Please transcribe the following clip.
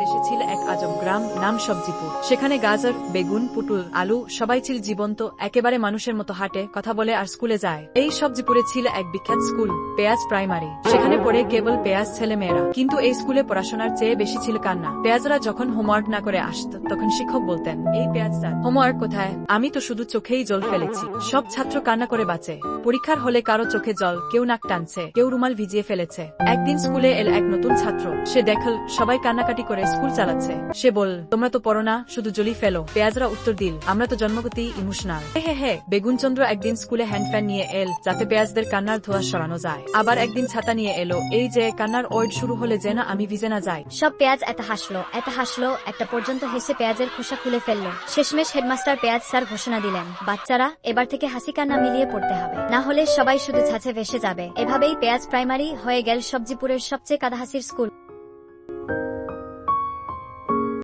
দেশে ছিল এক আজব গ্রাম, নাম সবজিপুর। সেখানে গাজর, বেগুন, পুটুল, আলু, সবাই ছিল জীবন্ত, একেবারে মানুষের মতো হাঁটে, কথা বলে আর স্কুলে যায়। এই সবজিপুরে ছিল এক বিখ্যাত স্কুল, পেঁয়াজ প্রাইমারি। সেখানে পড়ে কেবল পেঁয়াজ ছেলে মেয়েরা কিন্তু এই স্কুলে পড়াশোনার চেয়ে বেশি ছিল কান্না। পেঁয়াজরা যখন হোমওয়ার্ক না করে আসত, তখন শিক্ষক বলতেন, এই পেঁয়াজ হোমওয়ার্ক কোথায়? আমি তো শুধু চোখেই জল ফেলেছি। সব ছাত্র কান্না করে বাঁচে। পরীক্ষার হলে কারও চোখে জল, কেউ নাক টানছে, কেউ রুমাল ভিজিয়ে ফেলেছে। একদিন স্কুলে এল এক নতুন ছাত্র। সে দেখল, সবাই কান্নাকাটি করে স্কুল চালাচ্ছে। সে বল তোমরা তো পড়ো না, শুধু জলি ফেলো। পেঁয়াজরা উত্তর দিল, আমরা তো জন্মগতি ইমোশনাল। হে হে বেগুনচন্দ্র একদিন স্কুলে হ্যান্ড ফ্যান নিয়ে এল, যাতে পেঁয়াজদের কান্নার ধোয়া সরানো যায়। আবার একদিন ছাতা নিয়ে এলো, এই যে, কান্নার ওয়ার্ড শুরু হলে যেন আমি ভিজে না যাই। সব পেঁয়াজ এত হাসলো এত হাসলো, একটা পর্যন্ত হেসে পেঁয়াজের খোসা খুলে ফেলল। শেষমেশ হেডমাস্টার পেঁয়াজ স্যার ঘোষণা দিলেন, বাচ্চারা, এবার থেকে হাসি কান্না মিলিয়ে পড়তে হবে। না হলে সবাই শুধু ছাঁচে ভেসে যাবে। এভাবেই পেঁয়াজ প্রাইমারি হয়ে গেল সবজিপুরের সবচেয়ে কাদাহাসির স্কুল।